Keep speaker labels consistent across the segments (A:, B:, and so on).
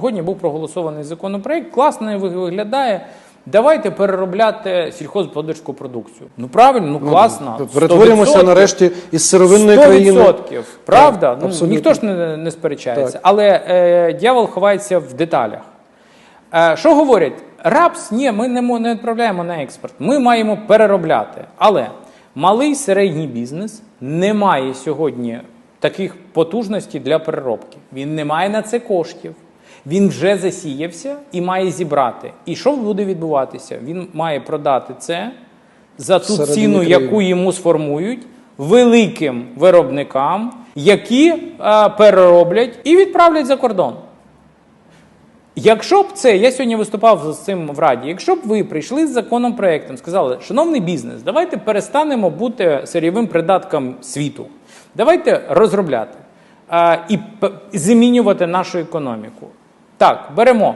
A: Сьогодні був проголосований законопроект, класно виглядає. Давайте переробляти сільхозгосподарську продукцію. Ну правильно, ну класно.
B: Перетворюємося
A: 100%.
B: нарешті із сировинної
A: 100%,
B: країни.
A: Правда?
B: Так,
A: ну, ніхто ж не, не сперечається.
B: Так.
A: Але е, дьявол ховається в деталях. Е, що говорять? Рапс, ні, ми не, не відправляємо на експорт. Ми маємо переробляти. Але малий середній бізнес не має сьогодні таких потужностей для переробки. Він не має на це коштів. Він вже засіявся і має зібрати. І що буде відбуватися? Він має продати це за ту
B: Всередині
A: ціну,
B: країни.
A: яку йому сформують великим виробникам, які е, перероблять і відправлять за кордон. Якщо б це, я сьогодні виступав з цим в Раді, якщо б ви прийшли з законопроектом, сказали, шановний бізнес, давайте перестанемо бути сирійовим придатком світу, давайте розробляти е, і змінювати нашу економіку. Так, беремо.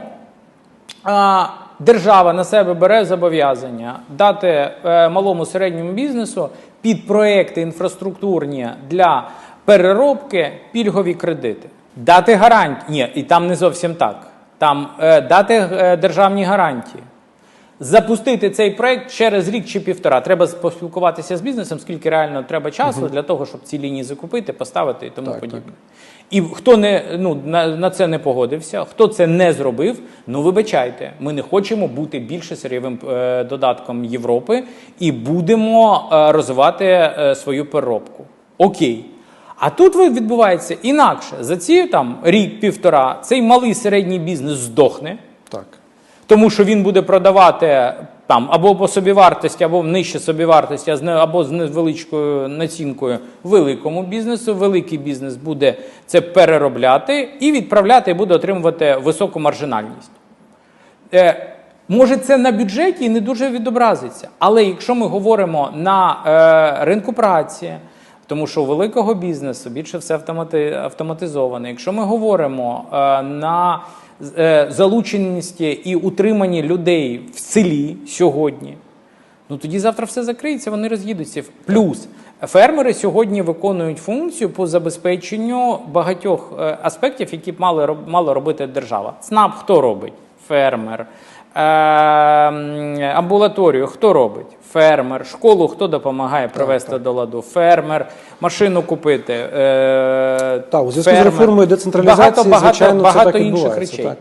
A: Держава на себе бере зобов'язання дати е, малому середньому бізнесу під проекти інфраструктурні для переробки пільгові кредити. Дати гарантії. Ні, і там не зовсім так. Там е, дати е, державні гарантії. Запустити цей проект через рік чи півтора. Треба поспілкуватися з бізнесом, скільки реально треба часу для того, щоб ці лінії закупити, поставити і тому
B: Так,
A: подібне. І хто не ну на, на це не погодився, хто це не зробив, ну вибачайте, ми не хочемо бути більше сирійовим е, додатком Європи і будемо е, розвивати е, свою переробку. Окей. А тут відбувається інакше. За ці там рік-півтора цей малий середній бізнес здохне.
B: Так.
A: Тому що він буде продавати там або по собівартості, або нижче собівартості, або з невеличкою націнкою великому бізнесу. Великий бізнес буде це переробляти і відправляти, і буде отримувати високу маржинальність. Е, може, це на бюджеті і не дуже відобразиться. Але якщо ми говоримо на е, ринку праці, тому що у великого бізнесу більше все автомати, автоматизоване. Якщо ми говоримо е, на залученості і утриманні людей в селі сьогодні, Ну тоді завтра все закриється, вони роз'їдуться. Плюс фермери сьогодні виконують функцію по забезпеченню багатьох е, аспектів, які б мала робити держава. ЦНАП хто робить? Фермер. Е, м, амбулаторію хто робить? Фермер. Школу хто допомагає привести до ладу? Фермер. Машину купити. Е,
B: Так, у зв'язку з реформою децентралізації,
A: багато, багато,
B: звичайно, це
A: багато
B: так
A: інших
B: відбувається,
A: речей.
B: так.